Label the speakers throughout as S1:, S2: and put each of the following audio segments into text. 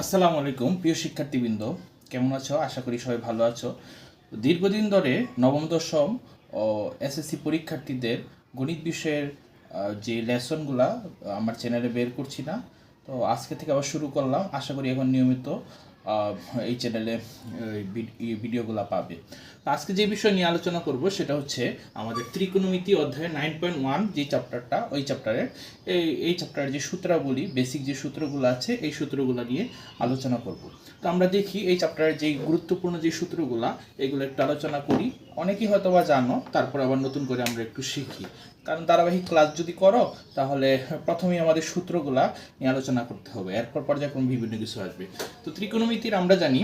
S1: আসসালামু আলাইকুম, প্রিয় শিক্ষার্থীবৃন্দ। কেমন আছো? আশা করি সবাই ভালো আছো। দীর্ঘদিন ধরে নবম, দশম ও এসএসসি পরীক্ষার্থীদের গণিত বিষয়ের যে লেসনগুলা আমার চ্যানেলে বের করছি না। তো আজকে থেকে আবার শুরু করলাম। আশা করি এখন নিয়মিত এই চ্যানেলে ভিডিওগুলো পাবে। আজকে যে বিষয় নিয়ে আলোচনা করব সেটা হচ্ছে আমাদের ত্রিকোণমিতি অধ্যায় নাইন পয়েন্ট ওয়ান যে চ্যাপ্টারটা ওই চ্যাপ্টারের এই এই চ্যাপ্টারের যে সূত্রাবলী বেসিক যে সূত্রগুলো আছে, এই সূত্রগুলো নিয়ে আলোচনা করব। তো আমরা দেখি এই চ্যাপ্টারের যে গুরুত্বপূর্ণ যে সূত্রগুলো, এগুলো একটু আলোচনা করি। অনেকেই হয়তো বা জানো, তারপর আবার নতুন করে আমরা একটু শিখি। কারণ ধারাবাহিক ক্লাস যদি করো, তাহলে প্রথমেই আমাদের সূত্রগুলা নিয়ে আলোচনা করতে হবে। এরপর পর্যায়ক্রমে বিভিন্ন কিছু আসবে। তো ত্রিকোণমিতির আমরা জানি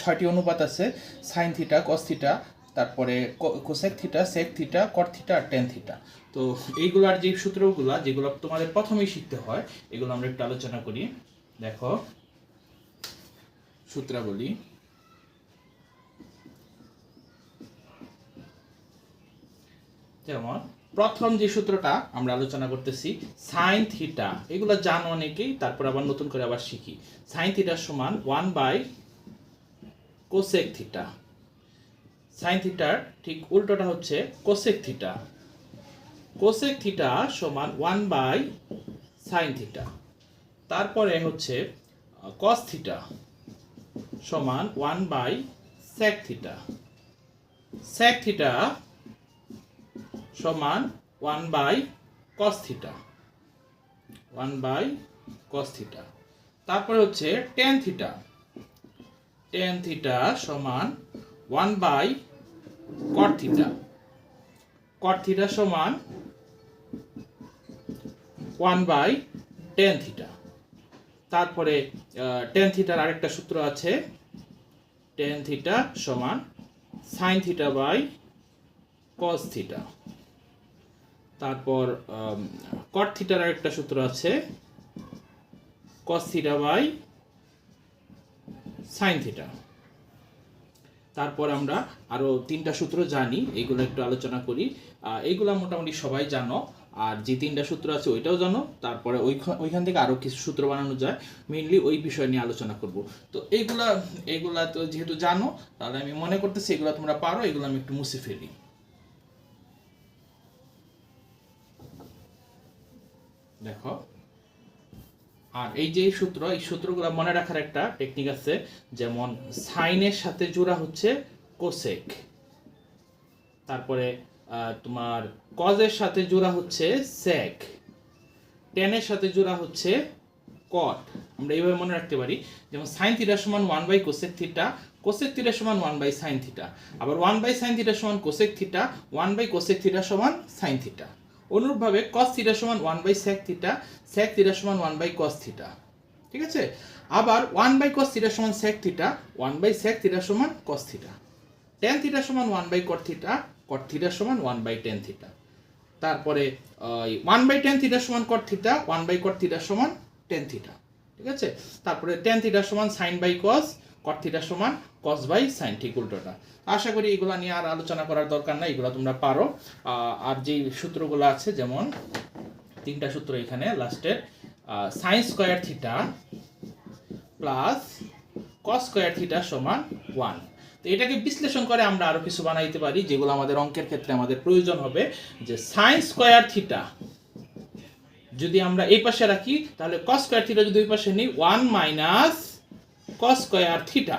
S1: ছয়টি অনুপাত আছে সাইন থিটা কস থিটা তারপরে cosec theta sec theta cot theta আর টেন থিটা তো এইগুলার যে সূত্রগুলা, যেগুলো তোমাদের প্রথমেই শিখতে হয়, এগুলো আমরা একটু আলোচনা করি। দেখো, সূত্রাবলী। যেমন প্রথম যে সূত্রটা আমরা আলোচনা করতেছি সাইন থিটা এগুলো জানো অনেকেই, তারপর আবার নতুন করে আবার শিখি। সাইন থিটার সমান one by cosec theta sine থিটার ঠিক উল্টোটা হচ্ছে কোসেক থিটা কোসেক থিটা সমান ওয়ান বাই সাইন থিটা তারপরে হচ্ছে কস থিটা সমান one by sec theta sec theta সমান one by cos theta. One by cos theta. তারপরে হচ্ছে টেন থিটা। টেন থিটা সমান one by cot theta. Cot theta সমান one by tan theta. তারপরে tan থিটার আরেকটা সূত্র আছে। টেন থিটা সমান sine theta by cos theta. তারপর কট থিটার আরেকটা সূত্র আছে। Cos theta by sine theta তারপর আমরা আরও তিনটা সূত্র জানি এগুলো একটু আলোচনা করি। আহ, এইগুলা মোটামুটি সবাই জানো আর যে তিনটা সূত্র আছে ওইটাও জানো। তারপরে ওইখান থেকে আরও কিছু সূত্র বানানো যায়। মেনলি ওই বিষয় নিয়ে আলোচনা করব। তো এইগুলা এইগুলা তো যেহেতু জানো তাহলে আমি মনে করতেছি এগুলো তোমরা পারো এগুলো আমি একটু মুছে ফেলি। দেখো। আর এই যে সূত্র, এই সূত্রগুলো মনে রাখার একটা টেকনিক আছে, যেমন সাইনের সাথে জোড়া হচ্ছে কোসেক তারপরে তোমার কজের সাথে জোড়া হচ্ছে সেক টেনের সাথে জোড়া হচ্ছে কট আমরা এইভাবে মনে রাখতে পারি। যেমন সাইন থিটা সমান one by cosec theta cosec theta সমান ওয়ান বাই সাইন থিটা আবার ওয়ান বাই সাইন থিটা সমান cosec theta one by cosec theta সমান সাইন থিটা অনুরূপভাবে কস থিটা সমান one by sec theta sec theta সমান one by cos theta ঠিক আছে? আবার ওয়ান বাই কস থিটা সমান sec theta one by sec theta সমান কস থিটা টেন থিটা সমান one by cot theta cot theta সমান one by tan theta তারপরে one by tan theta সমান cot theta one by cot theta সমান tan theta ঠিক আছে? তারপরে tan theta সমান sine by cos cot theta সমান কস বাই সাইন উল্টোটা আশা করি এগুলা নিয়ে আর আলোচনা করার দরকার নাই, এগুলো তোমরা পারো। আর যেই সূত্রগুলো আছে, যেমন তিনটা সূত্র এখানে, লাস্টের sine square theta plus cos square theta সমান ওয়ান তো এটাকে বিশ্লেষণ করে আমরা আরও কিছু বানাইতে পারি, যেগুলো আমাদের অঙ্কের ক্ষেত্রে আমাদের প্রয়োজন হবে, যে সাইন স্কোয়ার থিটা যদি আমরা এই পাশে রাখি, তাহলে কস স্কোয়ার থিটা যদি ওই পাশে নিই one minus cos square theta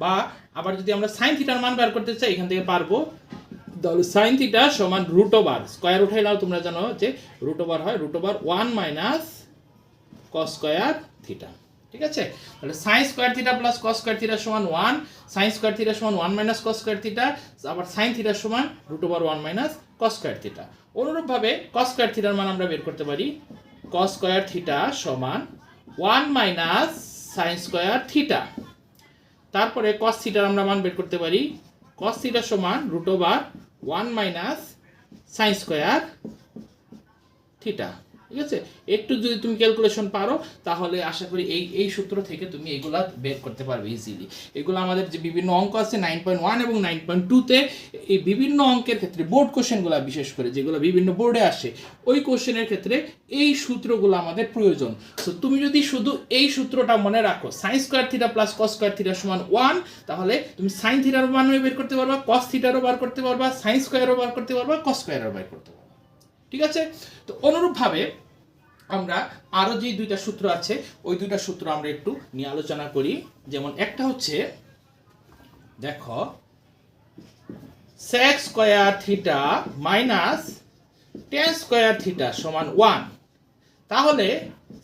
S1: বা আবার যদি আমরা সাইন থিটার মান বের করতে চাই, এখান থেকে পারব তাহলে সাইন থিটা সমান রুট ওভার স্কোয়ার উঠাইলেও তোমরা জানো যে রুট ওভার হয় root over one minus cos square theta ঠিক আছে? তাহলে sine square theta plus cos square theta সমান ওয়ান সাইন স্কোয়ার থিটা সমান one minus cos square theta আবার সাইন থিটা সমান root over one minus cos square theta অনুরূপভাবে cos square থিটার মান আমরা বের করতে পারি। কস স্কোয়ার থিটা সমান one minus sine square theta তারপরে কস থিটার আমরা মান বের করতে পারি। কস থিটা সমান root over one minus sine square theta ঠিক আছে? একটু যদি তুমি ক্যালকুলেশন পারো, তাহলে আশা করি এই এই সূত্র থেকে তুমি এগুলা বের করতে পারবে ইজিলি এগুলো আমাদের যে বিভিন্ন অঙ্ক আছে নাইন পয়েন্ট ওয়ান এবং নাইন পয়েন্ট টুতে এই বিভিন্ন অঙ্কের ক্ষেত্রে বোর্ড কোশ্চেনগুলো বিশেষ করে, যেগুলো বিভিন্ন বোর্ডে আসে, ওই কোশ্চেনের ক্ষেত্রে এই সূত্রগুলো আমাদের প্রয়োজন। তো তুমি যদি শুধু এই সূত্রটা মনে রাখো sine square theta plus cos square theta সমান ওয়ান তাহলে তুমি সাইন থিটারও মান বের করতে পারবা কস থিটারও বার করতে পারবা সাইন স্কোয়ারও বার করতে পারবা কস স্কোয়ারও বার করতে পারবা। ঠিক আছে? তো অনুরূপভাবে আমরা আরও যে দুইটা সূত্র আছে, ওই দুইটা সূত্র আমরা একটু নিয়ে আলোচনা করি। যেমন একটা হচ্ছে, দেখো, sec square theta minus tan square theta সমান ওয়ান তাহলে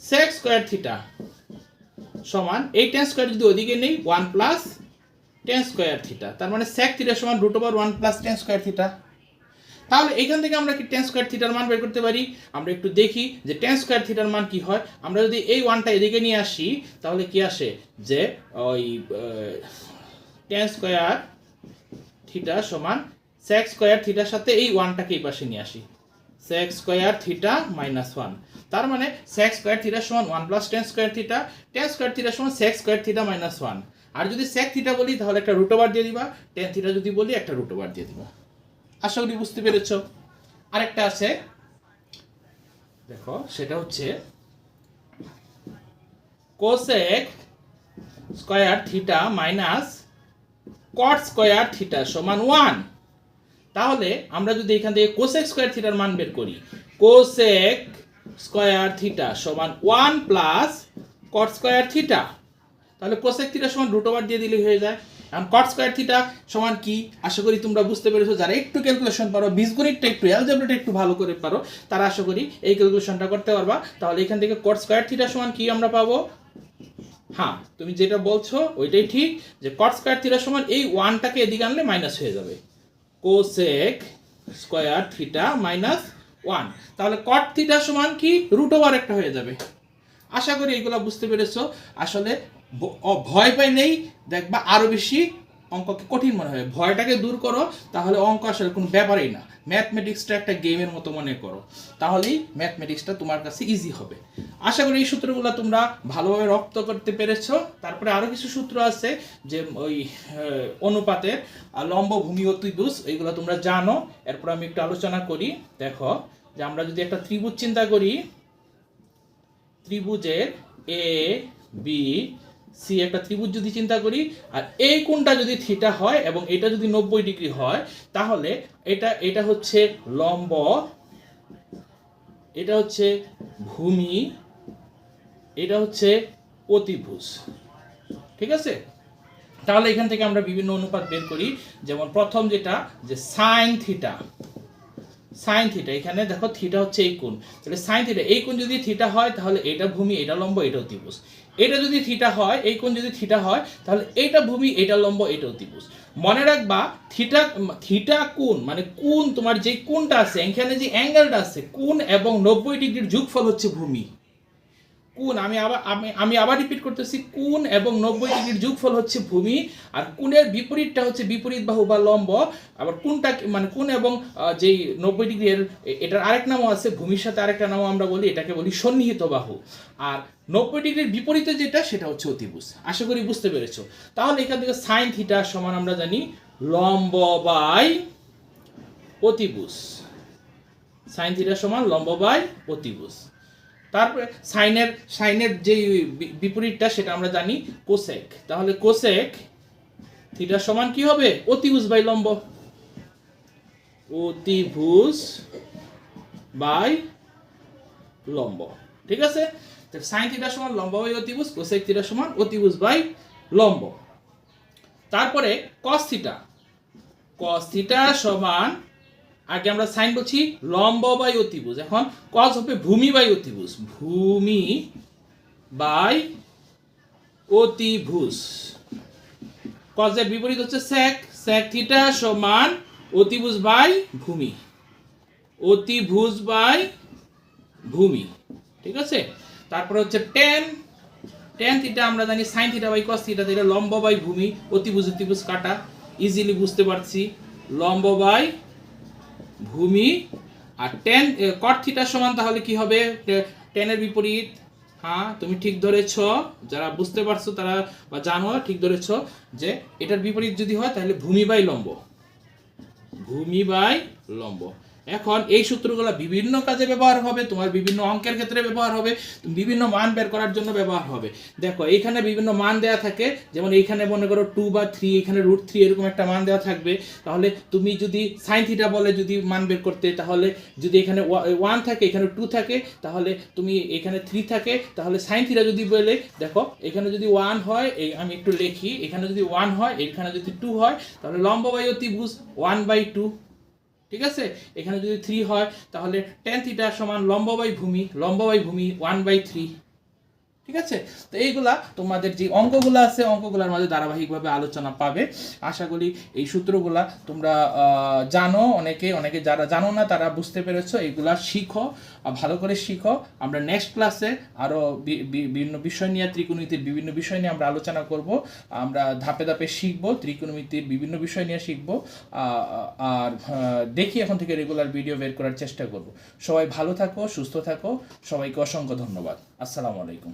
S1: sec স্কয়ার থিটা সমান, এই টেন স্কয়ার যদি ওদিকে নেই one plus tan square theta তার মানে sec থিটা সমান root over one plus tan square theta তাহলে এখান থেকে আমরা কি টেন স্কোয়ার থিটার মান বের করতে পারি? আমরা একটু দেখি যে টেন স্কোয়ার থিটার মান কি হয়? আমরা যদি এই ওয়ানটা এদিকে নিয়ে আসি, তাহলে কি আসে? যে ওই টেন স্কোয়ার থিটা সমান সেক্স স্কোয়ার থিটার সাথে এই ওয়ানটাকে এই পাশে নিয়ে আসি। Sec square theta minus one তার মানে সেক্স স্কোয়ার থিটা সমান one plus tan square theta tan square theta সমান sec square theta minus one আর যদি সেক থিটা বলি, তাহলে একটা রুট ওভার দিয়ে দিবা। টেন থিটা যদি বলি, একটা রুট ওভার দিয়ে দিবা। আশা করি বুঝতে পেরেছ। আরেকটা আছে। দেখো, সেটা হচ্ছে cosec square theta minus cot square theta সমান ওয়ান তাহলে আমরা যদি এখান থেকে কোসেক স্কোয়ার থিটার মান বের করি কোসেক স্কোয়ার থিটা সমান one plus cot square theta তাহলে কোসেক থিটা সমান রুট ওভার দিয়ে দিলে হয়ে যায়। এখন কট স্কয়ার থিটা সমান কি? আশা করি তোমরা বুঝতে পেরেছ। যারা একটু ক্যালকুলেশন পারো, বীজগণিতটা একটু অ্যালজেব্রাটা একটু ভালো করে পারো, তারা আশা করি এই ক্যালকুলেশনটা করতে পারবা। তাহলে এখান থেকে কট স্কোয়ার থিটা সমান কি আমরা পাবো? হ্যাঁ তুমি যেটা বলছো ওইটাই ঠিক, যে কট স্কোয়ার থিটা সমান এই ওয়ানটাকে এদিকে আনলে মাইনাস হয়ে যাবে। Cosec square theta minus one তাহলে কট থিটা সমান কি? রুট ওভার একটা হয়ে যাবে। আশা করি এগুলো বুঝতে পেরেছ। আসলে ভয় পাই নেই, দেখবা আরও বেশি অঙ্ককে কঠিন মনে হবে ভয়টাকে দূর করো, তাহলে অঙ্ক আসলে কোনো ব্যাপারই না। ম্যাথমেটিক্সটা একটা গেমের মতো মনে করো। তাহলেই ম্যাথমেটিক্সটা তোমার কাছে ইজি হবে। আশা করি এই সূত্রগুলো তোমরা ভালোভাবে রপ্ত করতে পেরেছ। তারপরে আরও কিছু সূত্র আছে যে ওই অনুপাতের লম্ব, ভূমি অতিভুজ এইগুলো তোমরা জানো। এরপর আমি একটু আলোচনা করি। দেখো, যে আমরা যদি একটা ত্রিভুজ চিন্তা করি ত্রিভুজের এ বি সি একটা ত্রিভুজ যদি চিন্তা করি, আর এই কোণটা যদি থিটা হয় এবং এটা যদি নব্বই ডিগ্রি হয়, তাহলে এটা এটা হচ্ছে লম্ব, এটা হচ্ছে ভূমি, এটা হচ্ছে অতিভুজ। ঠিক আছে? তাহলে এখান থেকে আমরা বিভিন্ন অনুপাত বের করি। যেমন প্রথম যেটা, যে সাইন থিটা সাইন থিটা এখানে দেখো থিটা হচ্ছে এই কোণ। তাহলে সাইন থিটা এই কোণ যদি থিটা হয়, তাহলে এটা ভূমি, এটা লম্ব, এটা অতিভুজ। এটা যদি থিটা হয়, এই কোণ যদি থিটা হয়, তাহলে এটা ভূমি, এটা লম্ব, এটা অতিভুজ। মনে রাখবা থিটা থিটা কোণ মানে কোণ তোমার যে কোণটা আছে, এখানে যে অ্যাঙ্গেলটা আছে, কোণ এবং নব্বই ডিগ্রির যোগফল হচ্ছে ভূমি। কোণ আমি আবার, আমি আমি আবার রিপিট করতেছি কোণ এবং নব্বই ডিগ্রির যোগফল হচ্ছে ভূমি, আর কোণের বিপরীতটা হচ্ছে বিপরীত বাহু বা লম্ব, আবার কোনটা মানে কোন এবং যেই নব্বই ডিগ্রি এর এটার আরেক নামও আছে, ভূমির সাথে আরেকটা নামও আমরা বলি, এটাকে বলি সন্নিহিত বাহু। আর নব্বই ডিগ্রির বিপরীতে যেটা, সেটা হচ্ছে অতিভুজ। আশা করি বুঝতে পেরেছ। তাহলে এখান থেকে সাইন থিটা সমান আমরা জানি লম্ব বাই অতিভুজ। সাইন থিটা সমান লম্ব বাই অতিভুজ। তারপরে সাইনের সাইনের যে বিপরীতটা সেটা আমরা জানি কোসেক। তাহলে কোসেক থিটা সমান কি হবে? অতিভুজ বাই লম্ব। অতিভুজ বাই লম্ব। ঠিক আছে? সাইন থিটা সমান লম্ব বাই অতিভুজ, কোসেক থিটা সমান অতিভুজ বাই লম্ব। তারপরে কস থিটা। কস থিটা সমান আগে আমরা সাইন বলছি লম্ব বাই অতিভুজ। এখন কস হবে ভূমি বাই অতিভুজ। ভূমি বাই অতিভুজ। কজের বিপরীত হচ্ছে sec sec থিটা সমান অতিভুজ বাই ভূমি। অতিভুজ বাই ভূমি। ঠিক আছে? তারপরে হচ্ছে টেন টেন থিটা আমরা জানি sine theta by cos theta এটা লম্ব বাই ভূমি, অতিভুজ অতিভুজ কাটা। ইজিলি বুঝতে পারছি। লম্ব বাই ভূমি আর টেন কট থিটার সমান তাহলে কি হবে? টেনের বিপরীত। হ্যাঁ তুমি ঠিক ধরেছ, যারা বুঝতে পারছ তারা বা জানো, ঠিক ধরেছ যে এটার বিপরীত যদি হয় তাহলে ভূমি বাই লম্ব। ভূমি বাই লম্ব। এখন এই সূত্রগুলো বিভিন্ন কাজে ব্যবহার হবে, তোমার বিভিন্ন অঙ্কের ক্ষেত্রে ব্যবহার হবে, বিভিন্ন মান বের করার জন্য ব্যবহার হবে। দেখো, এইখানে বিভিন্ন মান দেওয়া থাকে, যেমন এইখানে মনে করো টু বা থ্রি এখানে রুট থ্রি এরকম একটা মান দেওয়া থাকবে। তাহলে তুমি যদি সাইন থিটা বলে যদি মান বের করতে, তাহলে যদি এখানে ওয়ান থাকে, এখানে টু থাকে, তাহলে তুমি এখানে থ্রি থাকে, তাহলে সাইন থিটা যদি বলে, দেখো, এখানে যদি ওয়ান হয়, এই আমি একটু লিখি, এখানে যদি ওয়ান হয়, এখানে যদি টু হয়, তাহলে লম্ব বাই অতিভুজ ওয়ান বাই টু ঠিক আছে? এখানে যদি থ্রি হয়, তাহলে টেন থিটা সমান লম্ব বাই ভূমি, লম্ব বাই ভূমি ওয়ান বাই থ্রি ঠিক আছে? তো এইগুলা তোমাদের যে অঙ্কগুলো আছে, অঙ্কগুলোর মাঝে ধারাবাহিকভাবে আলোচনা পাবে। আশা করি এই সূত্রগুলা তোমরা জানো। অনেকে অনেকে যারা জানো না, তারা বুঝতে পেরেছ। এইগুলা শিখো। ভালো করে শিখো। আমরা নেক্সট ক্লাসে আরও বিভিন্ন বিষয় নিয়ে, ত্রিকোণমিতির বিভিন্ন বিষয় নিয়ে আমরা আলোচনা করব। আমরা ধাপে ধাপে শিখব, ত্রিকোণমিতির বিভিন্ন বিষয় নিয়ে শিখব। আর দেখি এখন থেকে রেগুলার ভিডিও বের করার চেষ্টা করব। সবাই ভালো থাকো, সুস্থ থাকো। সবাইকে অসংখ্য ধন্যবাদ। আসসালামু আলাইকুম।